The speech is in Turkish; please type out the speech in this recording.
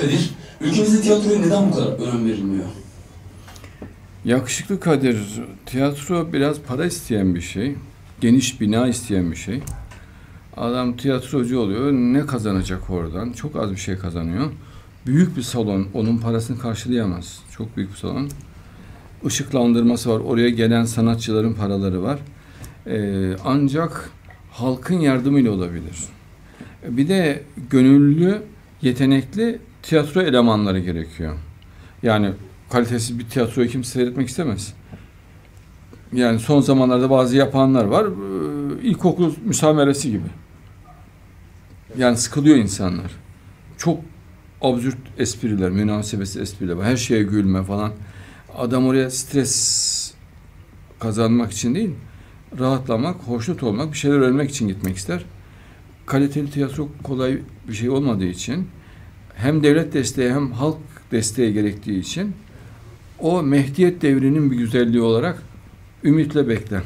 Kadir, ülkemizde tiyatroya neden bu kadar önem verilmiyor? Yakışıklı Kadir, tiyatro biraz para isteyen bir şey. Geniş bina isteyen bir şey. Adam tiyatrocu oluyor. Ne kazanacak oradan? Çok az bir şey kazanıyor. Büyük bir salon. Onun parasını karşılayamaz. Çok büyük bir salon. Işıklandırması var. Oraya gelen sanatçıların paraları var. Ee, ancak halkın yardımıyla olabilir. Bir de gönüllü, yetenekli tiyatro elemanları gerekiyor. Yani kalitesiz bir tiyatroyu kimse seyretmek istemez. Yani son zamanlarda bazı yapanlar var. Ee, İlkokul müsameresi gibi. Yani sıkılıyor insanlar. Çok absürt espriler, münasebetsiz espriler. Her şeye gülme falan. Adam oraya stres kazanmak için değil, rahatlamak, hoşnut olmak, bir şeyler öğrenmek için gitmek ister. Kaliteli tiyatro kolay bir şey olmadığı için hem devlet desteği hem halk desteği gerektiği için o Mehdiyet devrinin bir güzelliği olarak ümitle bekler.